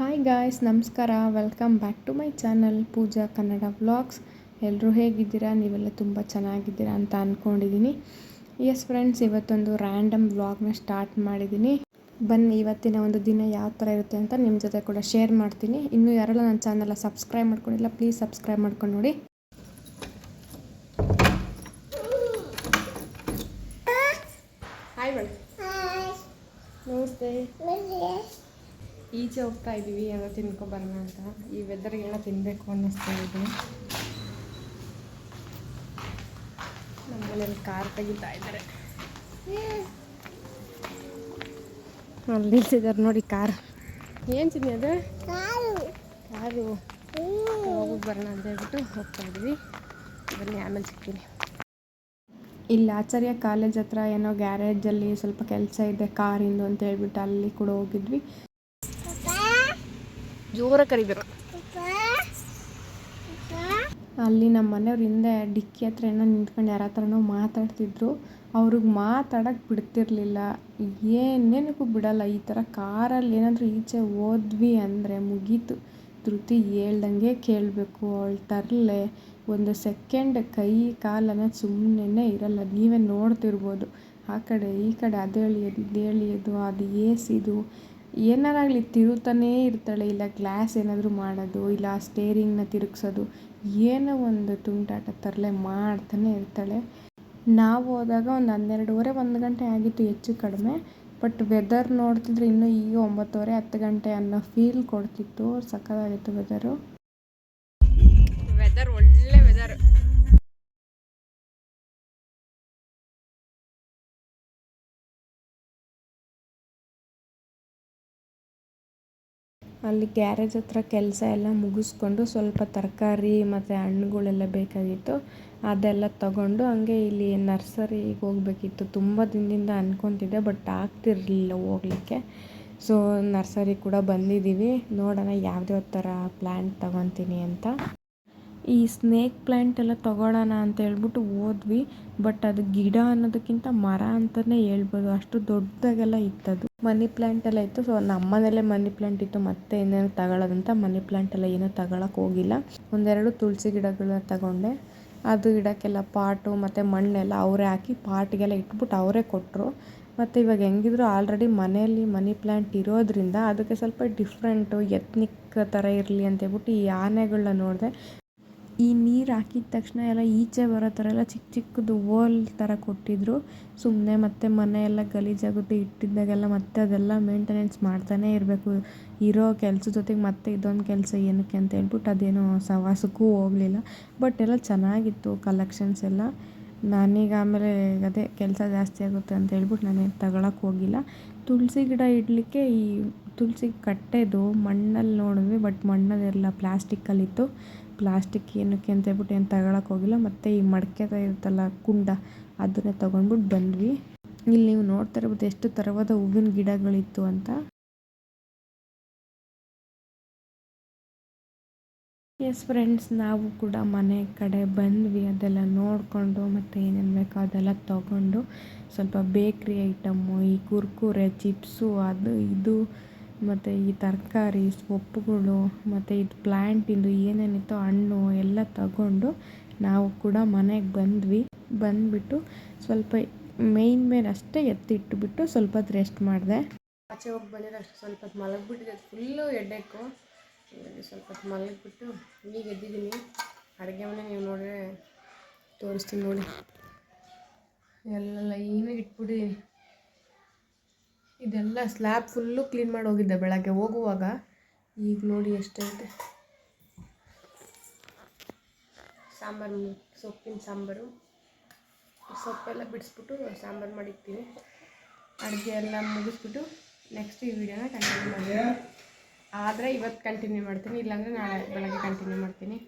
Hi guys ನಮಸ್ಕಾರ. Welcome back to my channel Pooja Kannada vlogs ಎಲ್ಲರೂ ಹೇಗಿದ್ದೀರಾ? ನೀವೆಲ್ಲ ತುಂಬ ಚೆನ್ನಾಗಿದ್ದೀರಾ ಅಂತ ಅಂದ್ಕೊಂಡಿದ್ದೀನಿ ಎಸ್ ಫ್ರೆಂಡ್ಸ್ ಇವತ್ತೊಂದು ರ್ಯಾಂಡಮ್ ವ್ಲಾಗ್ನ ಸ್ಟಾರ್ಟ್ ಮಾಡಿದ್ದೀನಿ ಬನ್ನಿ ಇವತ್ತಿನ ಒಂದು ದಿನ ಯಾವ ಥರ ಇರುತ್ತೆ ಅಂತ ನಿಮ್ಮ ಜೊತೆ ಕೂಡ ಶೇರ್ ಮಾಡ್ತೀನಿ. ಇನ್ನೂ ಯಾರೆಲ್ಲ ನನ್ನ ಚಾನಲ್ನ ಸಬ್ಸ್ಕ್ರೈಬ್ ಮಾಡ್ಕೊಂಡಿಲ್ಲ ಪ್ಲೀಸ್ ಸಬ್ಸ್ಕ್ರೈಬ್ ಮಾಡ್ಕೊಂಡು ನೋಡಿ. ಹಾಯ್ ಮೇಡಮ್ ನಮಸ್ತೆ. ಈಚೆ ಹೋಗ್ತಾ ಇದ್ದೀವಿ ಏನೋ ತಿನ್ಕೊಬರೋಣ ಅಂತ. ಈ ವೆದರ್ಗೆಲ್ಲ ತಿನ್ನಬೇಕು ಅನ್ನಿಸ್ತಾ ಇದೆ. ನಮ್ಮ ಮನೇಲಿ ಕಾರ್ ತೆಗಿತಾ ಇದ್ದಾರೆ. ಅಲ್ಲಿ ನಿಲ್ಸಿದ್ದಾರೆ ನೋಡಿ ಕಾರ್. ಏನು ತಿನ್ನಿ ಅದು? ಕಾರು. ಹೋಗಿ ಬರೋಣ ಅಂತ ಹೇಳ್ಬಿಟ್ಟು ಹೋಗ್ತಾ ಇದ್ವಿ. ಬನ್ನಿ ಆಮೇಲೆ ಸಿಗ್ತೀನಿ. ಇಲ್ಲಿ ಆಚಾರ್ಯ ಕಾಲೇಜ್ ಹತ್ರ ಏನೋ ಗ್ಯಾರೇಜಲ್ಲಿ ಸ್ವಲ್ಪ ಕೆಲಸ ಇದೆ ಕಾರಿಂದು ಅಂತ ಹೇಳ್ಬಿಟ್ಟು ಅಲ್ಲಿ ಕೂಡ ಹೋಗಿದ್ವಿ. ಜೋರ ಕರಿಬೇಕು. ಅಲ್ಲಿ ನಮ್ಮ ಮನೆಯವ್ರ ಹಿಂದೆ ಡಿಕ್ಕಿ ಹತ್ರ ಏನೋ ನಿಂತ್ಕೊಂಡು ಯಾರ ಹತ್ರನೋ ಮಾತಾಡ್ತಿದ್ರು. ಅವ್ರಿಗೆ ಮಾತಾಡೋಕ್ಕೆ ಬಿಡ್ತಿರ್ಲಿಲ್ಲ. ಏನೇನಕ್ಕೂ ಬಿಡಲ್ಲ. ಈ ಥರ ಕಾರಲ್ಲಿ ಏನಾದರೂ ಈಚೆ ಹೋದ್ವಿ ಅಂದರೆ ಮುಗೀತು. ಧೃತಿ ಹೇಳ್ದಂಗೆ ಕೇಳಬೇಕು. ಅವಳು ತರಲೆ. ಒಂದು ಸೆಕೆಂಡ್ ಕೈ ಕಾಲನ್ನು ಸುಮ್ಮನೆ ಇರಲ್ಲ. ನೀವೇ ನೋಡ್ತಿರ್ಬೋದು. ಆ ಕಡೆ, ಈ ಕಡೆ, ಅದು ಎಳಿಯೋದು, ಇದು ಎಳಿಯೋದು, ಅದು ಏಸಿದು ಏನಾರಾಗಲಿ ತಿರುತ್ತಾನೇ ಇರ್ತಾಳೆ, ಇಲ್ಲ ಗ್ಲಾಸ್ ಏನಾದರೂ ಮಾಡೋದು, ಇಲ್ಲ ಸ್ಟೇರಿಂಗ್ನ ತಿರುಗ್ಸೋದು, ಏನೋ ಒಂದು ತುಂಟಾಟ ತರಲೆ ಮಾಡ್ತಾನೆ ಇರ್ತಾಳೆ. ನಾವು ಹೋದಾಗ ಒಂದು ಹನ್ನೆರಡುವರೆ, ಒಂದು ಗಂಟೆ ಆಗಿತ್ತು ಹೆಚ್ಚು ಕಡಿಮೆ, ಬಟ್ ವೆದರ್ ನೋಡ್ತಿದ್ರೆ ಇನ್ನೂ ಈಗ ಒಂಬತ್ತುವರೆ, ಹತ್ತು ಗಂಟೆ ಅನ್ನೋ ಫೀಲ್ ಕೊಡ್ತಿತ್ತು, ಸಖತ್ತಾಗಿತ್ತು ವೆದರು ವೆದರ್ ಒಳ್ಳೆ ಅಲ್ಲಿ ಗ್ಯಾರೇಜ್ ಹತ್ರ ಕೆಲಸ ಎಲ್ಲ ಮುಗಿಸ್ಕೊಂಡು ಸ್ವಲ್ಪ ತರಕಾರಿ ಮತ್ತು ಹಣ್ಣುಗಳೆಲ್ಲ ಬೇಕಾಗಿತ್ತು, ಅದೆಲ್ಲ ತಗೊಂಡು ಹಂಗೆ ಇಲ್ಲಿ ನರ್ಸರಿಗೆ ಹೋಗ್ಬೇಕಿತ್ತು. ತುಂಬ ದಿನದಿಂದ ಅಂದ್ಕೊತಿದ್ದೆ ಬಟ್ ಆಗ್ತಿರಲಿಲ್ಲ ಹೋಗ್ಲಿಕ್ಕೆ. ಸೊ ನರ್ಸರಿ ಕೂಡ ಬಂದಿದ್ದೀವಿ. ನೋಡೋಣ ಯಾವ್ದ್ಯಾವ ಥರ ಪ್ಲ್ಯಾಂಟ್ ತಗೊತೀನಿ ಅಂತ. ಈ ಸ್ನೇಕ್ ಪ್ಲ್ಯಾಂಟ್ ಎಲ್ಲ ತೊಗೊಳ್ಳೋಣ ಅಂತ ಹೇಳ್ಬಿಟ್ಟು ಹೋದ್ವಿ. ಬಟ್ ಅದು ಗಿಡ ಅನ್ನೋದಕ್ಕಿಂತ ಮರ ಅಂತಲೇ ಹೇಳ್ಬೋದು. ಅಷ್ಟು ದೊಡ್ಡದಾಗೆಲ್ಲ ಇತ್ತದು. ಮನಿ ಪ್ಲ್ಯಾಂಟ್ ಎಲ್ಲ ಇತ್ತು. ಸೊ ನಮ್ಮನೇಲೆ ಮನಿ ಪ್ಲ್ಯಾಂಟ್ ಇತ್ತು. ಮತ್ತೆ ಇನ್ನೇನು ತಗೊಳ್ಳೋದಂತ ಮನಿ ಪ್ಲ್ಯಾಂಟ್ ಎಲ್ಲ ಏನೂ ತಗೊಳಕ್ಕೆ ಹೋಗಿಲ್ಲ. ಒಂದೆರಡು ತುಳಸಿ ಗಿಡಗಳನ್ನ ತಗೊಂಡೆ. ಅದು ಗಿಡಕ್ಕೆಲ್ಲ ಪಾಟು ಮತ್ತು ಮಣ್ಣೆಲ್ಲ ಅವರೇ ಹಾಕಿ ಪಾಟ್ಗೆಲ್ಲ ಇಟ್ಬಿಟ್ಟು ಅವರೇ ಕೊಟ್ಟರು ಮತ್ತು ಇವಾಗ ಹೆಂಗಿದ್ರು ಆಲ್ರೆಡಿ ಮನೆಯಲ್ಲಿ ಮನಿ ಪ್ಲ್ಯಾಂಟ್ ಇರೋದ್ರಿಂದ ಅದಕ್ಕೆ ಸ್ವಲ್ಪ ಡಿಫ್ರೆಂಟು ಎತ್ನಿಕ್ ಥರ ಇರಲಿ ಅಂತೇಳ್ಬಿಟ್ಟು ಈ ಆನೆಗಳನ್ನ ನೋಡಿದೆ. ಈ ನೀರು ಹಾಕಿದ ತಕ್ಷಣ ಎಲ್ಲ ಈಚೆ ಬರೋ ಥರ ಎಲ್ಲ ಚಿಕ್ಕ ಚಿಕ್ಕದು ಓಲ್ ಥರ ಕೊಟ್ಟಿದ್ರು. ಸುಮ್ಮನೆ ಮತ್ತೆ ಮನೆ ಎಲ್ಲ ಗಲೀಜಾಗುತ್ತೆ ಇಟ್ಟಿದ್ದಾಗೆಲ್ಲ ಮತ್ತೆ ಅದೆಲ್ಲ ಮೇಂಟೆನೆನ್ಸ್ ಮಾಡ್ತಾನೇ ಇರಬೇಕು. ಇರೋ ಕೆಲಸದ ಜೊತೆಗೆ ಮತ್ತೆ ಇದೊಂದು ಕೆಲಸ ಏನಕ್ಕೆ ಅಂತ ಹೇಳ್ಬಿಟ್ಟು ಅದೇನೋ ಸವಾಸಕ್ಕೂ ಹೋಗಲಿಲ್ಲ. ಬಟ್ ಎಲ್ಲ ಚೆನ್ನಾಗಿತ್ತು ಕಲೆಕ್ಷನ್ಸ್ ಎಲ್ಲ. ನಾನೀಗ ಆಮೇಲೆ ಅದೇ ಕೆಲಸ ಜಾಸ್ತಿ ಆಗುತ್ತೆ ಅಂತ ಹೇಳ್ಬಿಟ್ಟು ನಾನೇನು ತಗೊಳಕ್ಕೆ ಹೋಗಿಲ್ಲ. ತುಳಸಿ ಗಿಡ ಇಡಲಿಕ್ಕೆ ಈ ತುಳಸಿ ಕಟ್ಟೆದು ಮಣ್ಣಲ್ಲಿ ನೋಡಿದ್ವಿ ಬಟ್ ಮಣ್ಣದೆಲ್ಲ ಪ್ಲಾಸ್ಟಿಕ್ಕಲ್ಲಿತ್ತು ಪ್ಲಾಸ್ಟಿಕ್ ಏನಕ್ಕೆ ಅಂತ ಹೇಳ್ಬಿಟ್ಟು ಏನು ತಗೊಳಕ್ಕೆ ಹೋಗಿಲ್ಲ. ಮತ್ತು ಈ ಮಡಕೆ ಇರುತ್ತಲ್ಲ ಕುಂಡ, ಅದನ್ನೇ ತೊಗೊಂಡ್ಬಿಟ್ಟು ಬಂದ್ವಿ. ಇಲ್ಲಿ ನೀವು ನೋಡ್ತಾ ಇರ್ಬೋದು ಎಷ್ಟು ಥರವಾದ ಹೂವಿನ ಗಿಡಗಳಿತ್ತು ಅಂತ. ಎಸ್ ಫ್ರೆಂಡ್ಸ್ ನಾವು ಕೂಡ ಮನೆ ಕಡೆ ಬಂದ್ವಿ. ಅದೆಲ್ಲ ನೋಡಿಕೊಂಡು ಮತ್ತು ಏನೇನು ಬೇಕೋ ಅದೆಲ್ಲ ತೊಗೊಂಡು ಸ್ವಲ್ಪ ಬೇಕ್ರಿ ಐಟಮ್ಮು, ಈ ಕುರ್ಕುರೆ, ಚಿಪ್ಸು, ಅದು ಇದು ಮತ್ತು ಈ ತರಕಾರಿ, ಸೊಪ್ಪುಗಳು, ಮತ್ತು ಇದು ಪ್ಲ್ಯಾಂಟಿಂದು ಏನೇನಿತ್ತೋ ಹಣ್ಣು ಎಲ್ಲ ತಗೊಂಡು ನಾವು ಕೂಡ ಮನೆಗೆ ಬಂದ್ವಿ. ಬಂದುಬಿಟ್ಟು ಸ್ವಲ್ಪ ಮೇಯ್ನ್ ಮೇನ್ ಅಷ್ಟೇ ಎತ್ತಿಟ್ಟುಬಿಟ್ಟು ಸ್ವಲ್ಪ ಹೊತ್ತು ರೆಸ್ಟ್ ಮಾಡಿದೆ. ಆಚೆ ಹೋಗಿ ಬಂದಿರೋ ಅಷ್ಟು ಸ್ವಲ್ಪ ಹೊತ್ತು ಮಲಗಿಬಿಟ್ಟಿದೆ. ಫುಲ್ಲು ಎಡ್ಡೆಕ್ಕು ಸ್ವಲ್ಪ ಹೊತ್ತು ಮಲಗಿಬಿಟ್ಟು ಈಗ ಎದ್ದಿದ್ದೀನಿ. ಅಡುಗೆ ಮನೆ ನೀವು ನೋಡಿದ್ರೆ ತೋರಿಸ್ತೀನಿ ನೋಡಿ. ಎಲ್ಲ ಲೈನಾಗಿ ಇಟ್ಬಿಟ್ಟಿದ್ದೀನಿ. ಇದೆಲ್ಲ ಸ್ಲ್ಯಾಬ್ ಫುಲ್ಲು ಕ್ಲೀನ್ ಮಾಡಿ ಹೋಗಿದ್ದೆ ಬೆಳಗ್ಗೆ. ಹೋಗುವಾಗ ಈಗ ನೋಡಿ ಎಷ್ಟೈತೆ ಸಾಂಬಾರು ಸೊಪ್ಪಿನ ಸಾಂಬಾರು. ಸೊಪ್ಪೆಲ್ಲ ಬಿಡಿಸ್ಬಿಟ್ಟು ಸಾಂಬಾರು ಮಾಡಿರ್ತೀವಿ ಅಡುಗೆ ಎಲ್ಲ ಮುಗಿಸ್ಬಿಟ್ಟು ನೆಕ್ಸ್ಟ್ ಈ ವಿಡಿಯೋನ ಕಂಟಿನ್ಯೂ ಮಾಡ್ತೀನಿ. ಆದರೆ ಇವತ್ತು ಕಂಟಿನ್ಯೂ ಮಾಡ್ತೀನಿ. ಇಲ್ಲಾಂದರೆ ನಾಳೆ ಬೆಳಗ್ಗೆ ಕಂಟಿನ್ಯೂ ಮಾಡ್ತೀನಿ.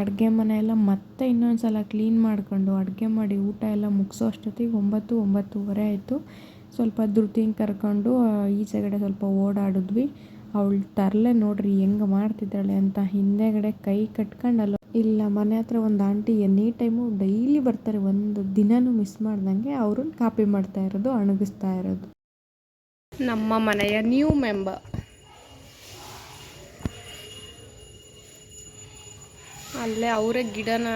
ಅಡುಗೆ ಮನೆ ಎಲ್ಲ ಮತ್ತೆ ಇನ್ನೊಂದು ಸಲ ಕ್ಲೀನ್ ಮಾಡಿಕೊಂಡು ಅಡುಗೆ ಮಾಡಿ ಊಟ ಎಲ್ಲ ಮುಗಿಸೋ ಅಷ್ಟೊತ್ತಿಗೆ ಒಂಬತ್ತು, ಒಂಬತ್ತೂವರೆ ಆಯಿತು. ಸ್ವಲ್ಪ ದುಡ್ಡಿನ ಕರ್ಕೊಂಡು ಈಚೆಗಡೆ ಸ್ವಲ್ಪ ಓಡಾಡಿದ್ವಿ. ಅವಳು ತರಲೆ ನೋಡ್ರಿ ಹೆಂಗೆ ಮಾಡ್ತಿದ್ದಾಳೆ ಅಂತ ಹಿಂದೆಗಡೆ ಕೈ ಕಟ್ಕೊಂಡಲ್ಲ. ಇಲ್ಲ, ಮನೆ ಹತ್ರ ಒಂದು ಆಂಟಿ ಎನಿ ಟೈಮು ಡೈಲಿ ಬರ್ತಾರೆ, ಒಂದು ದಿನವೂ ಮಿಸ್ ಮಾಡ್ದಂಗೆ ಅವ್ರನ್ನ ಕಾಪಿ ಮಾಡ್ತಾ ಇರೋದು, ಅಣಗಿಸ್ತಾ ಇರೋದು. ನಮ್ಮ ಮನೆಯ ನ್ಯೂ ಮೆಂಬರ್. ಅಲ್ಲೇ ಅವರೇ ಗಿಡನ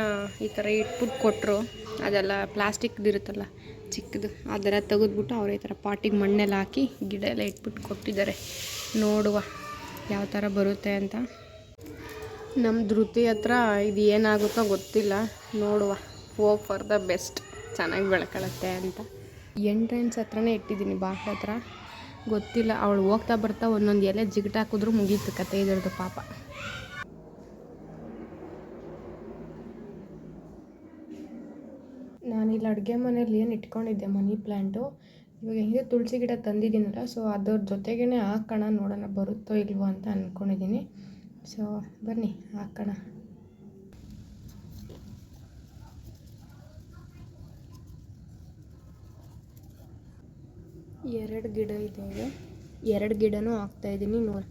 ಈ ಥರ ಇಟ್ಬಿಟ್ಟು ಕೊಟ್ಟರು ಅದೆಲ್ಲ ಪ್ಲಾಸ್ಟಿಕ್ದಿರುತ್ತಲ್ಲ, ಚಿಕ್ಕದು. ಅದೆಲ್ಲ ತೆಗೆದ್ಬಿಟ್ಟು ಅವರೇ ಈ ಥರ ಪಾಟಿಗೆ ಮಣ್ಣೆಲ್ಲ ಹಾಕಿ ಗಿಡ ಎಲ್ಲ ಇಟ್ಬಿಟ್ಟು ಕೊಟ್ಟಿದ್ದಾರೆ. ನೋಡುವ ಯಾವ ಥರ ಬರುತ್ತೆ ಅಂತ. ನಮ್ಮ ಧೃತಿ ಹತ್ರ ಇದು ಏನಾಗುತ್ತೋ ಗೊತ್ತಿಲ್ಲ. ನೋಡುವ. ಹೋಪ್ ಫಾರ್ ದ ಬೆಸ್ಟ್ ಚೆನ್ನಾಗಿ ಬೆಳ್ಕೊಳತ್ತೆ ಅಂತ. ಎಂಟ್ರೆನ್ಸ್ ಹತ್ರನೇ ಇಟ್ಟಿದ್ದೀನಿ ಬಾಕ್ಲ ಹತ್ರ. ಗೊತ್ತಿಲ್ಲ. ಅವಳು ಹೋಗ್ತಾ ಬರ್ತಾ ಒಂದೊಂದು ಎಲೆ ಜಿಗಿಟಾಕಿದ್ರು ಮುಗೀತು ಕತೆ ಇದ್ರದ್ದು ಪಾಪ. ನಾನಿಲ್ಲಿ ಅಡುಗೆ ಮನೇಲಿ ಏನು ಇಟ್ಕೊಂಡಿದ್ದೆ ಮನಿ ಪ್ಲ್ಯಾಂಟು ಇವಾಗ ಹೇಗೆ ತುಳಸಿ ಗಿಡ ತಂದಿದ್ದೀನಲ್ಲ ಸೊ ಅದ್ರ ಜೊತೆಗೇ ಹಾಕೋಣ ನೋಡೋಣ ಬರುತ್ತೋ ಇಲ್ವೋ ಅಂತ ಅಂದ್ಕೊಂಡಿದ್ದೀನಿ ಸೊ ಬನ್ನಿ ಹಾಕೋಣ ಎರಡು ಗಿಡ ಇದೆ. ಎರಡು ಗಿಡನೂ ಹಾಕ್ತಾ ಇದ್ದೀನಿ ನೋಡಿ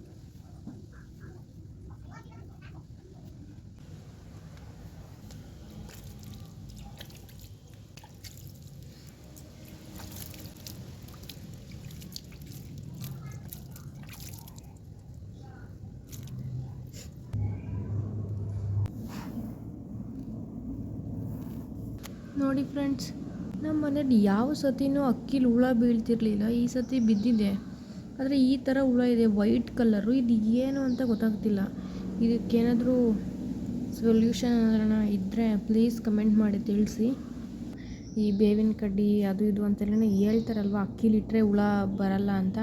ನೋಡಿ ಫ್ರೆಂಡ್ಸ್, ನಮ್ಮ ಮನೇಲಿ ಯಾವ ಸತಿನೂ ಅಕ್ಕಿಲಿ ಹುಳ ಬೀಳ್ತಿರ್ಲಿಲ್ಲ. ಈ ಸತಿ ಬಿದ್ದಿದೆ. ಆದರೆ ಈ ಥರ ಹುಳ ಇದೆ, ವೈಟ್ ಕಲರು. ಇದು ಏನು ಅಂತ ಗೊತ್ತಾಗ್ತಿಲ್ಲ. ಇದಕ್ಕೇನಾದರೂ ಸೊಲ್ಯೂಷನ್ ಏನಾರ ಇದ್ದರೆ ಪ್ಲೀಸ್ ಕಮೆಂಟ್ ಮಾಡಿ ತಿಳಿಸಿ. ಈ ಬೇವಿನ ಕಡ್ಡಿ, ಅದು ಇದು ಅಂತೆಲ್ಲ ಹೇಳ್ತಾರಲ್ವ ಅಕ್ಕಿಲಿಟ್ಟರೆ ಹುಳ ಬರಲ್ಲ ಅಂತ.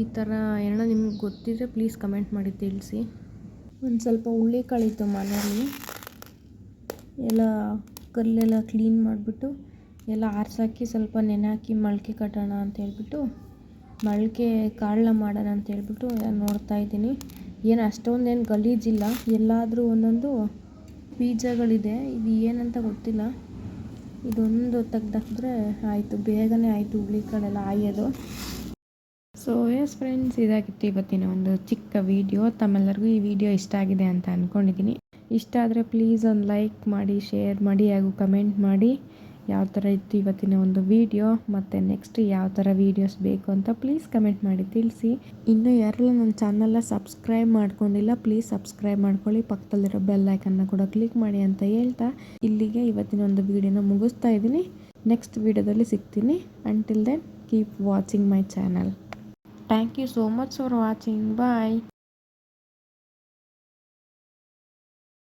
ಈ ಥರ ಏನೋ ನಿಮ್ಗೆ ಗೊತ್ತಿದ್ರೆ ಪ್ಲೀಸ್ ಕಮೆಂಟ್ ಮಾಡಿ ತಿಳಿಸಿ. ಒಂದು ಸ್ವಲ್ಪ ಹುಳ್ಳಿಕಾಳಿತ್ತು ಮನೇಲಿ. ಎಲ್ಲ ಕಲ್ಲೆಲ್ಲ ಕ್ಲೀನ್ ಮಾಡಿಬಿಟ್ಟು ಎಲ್ಲ ಆರಿಸಾಕಿ ಸ್ವಲ್ಪ ನೆನೆ ಹಾಕಿ ಮೊಳಕೆ ಕಟ್ಟೋಣ ಅಂತ ಹೇಳ್ಬಿಟ್ಟು, ಮೊಳಕೆ ಕಾಳನ್ನ ಮಾಡೋಣ ಅಂತ ಹೇಳ್ಬಿಟ್ಟು ನೋಡ್ತಾ ಇದ್ದೀನಿ. ಏನು ಅಷ್ಟೊಂದೇನು ಗಲೀಜಿಲ್ಲ, ಎಲ್ಲಾದರೂ ಒಂದೊಂದು ಬೀಜಗಳಿದೆ. ಇದು ಏನಂತ ಗೊತ್ತಿಲ್ಲ. ಇದೊಂದು ತೆಗ್ದಾಕಿದ್ರೆ ಆಯಿತು, ಬೇಗನೆ ಆಯಿತು ಹುಳಿಕಾಳೆಲ್ಲ ಆಯೋದು ಸೊ ಎಸ್ ಫ್ರೆಂಡ್ಸ್ ಇದಾಗಿತ್ತು ಇವತ್ತಿನ ಒಂದು ಚಿಕ್ಕ ವಿಡಿಯೋ ತಮ್ಮೆಲ್ಲರಿಗೂ ಈ ವಿಡಿಯೋ ಇಷ್ಟ ಆಗಿದೆ ಅಂತ ಅಂದ್ಕೊಂಡಿದ್ದೀನಿ ಇಷ್ಟ ಆದರೆ ಪ್ಲೀಸ್ ಒಂದು ಲೈಕ್ ಮಾಡಿ ಶೇರ್ ಮಾಡಿ ಹಾಗೂ ಕಮೆಂಟ್ ಮಾಡಿ. ಯಾವ ಥರ ಇತ್ತು ಇವತ್ತಿನ ಒಂದು ವಿಡಿಯೋ ಮತ್ತು ನೆಕ್ಸ್ಟ್ ಯಾವ ಥರ ವೀಡಿಯೋಸ್ ಬೇಕು ಅಂತ ಪ್ಲೀಸ್ ಕಮೆಂಟ್ ಮಾಡಿ, ತಿಳಿಸಿ. ಇನ್ನೂ ಯಾರೆಲ್ಲ ನನ್ನ ಚಾನಲ್ನ ಸಬ್ಸ್ಕ್ರೈಬ್ ಮಾಡ್ಕೊಂಡಿಲ್ಲ ಪ್ಲೀಸ್ ಸಬ್ಸ್ಕ್ರೈಬ್ ಮಾಡ್ಕೊಳ್ಳಿ. ಪಕ್ಕದಲ್ಲಿರೋ ಬೆಲ್ ಐಕನ್ನ ಕೂಡ ಕ್ಲಿಕ್ ಮಾಡಿ ಅಂತ ಹೇಳ್ತಾ ಇಲ್ಲಿಗೆ ಇವತ್ತಿನ ಒಂದು ವೀಡಿಯೋನ ಮುಗಿಸ್ತಾ ಇದ್ದೀನಿ. ನೆಕ್ಸ್ಟ್ ವೀಡಿಯೋದಲ್ಲಿ ಸಿಗ್ತೀನಿ. Until then keep watching my channel thank you so much for watching bye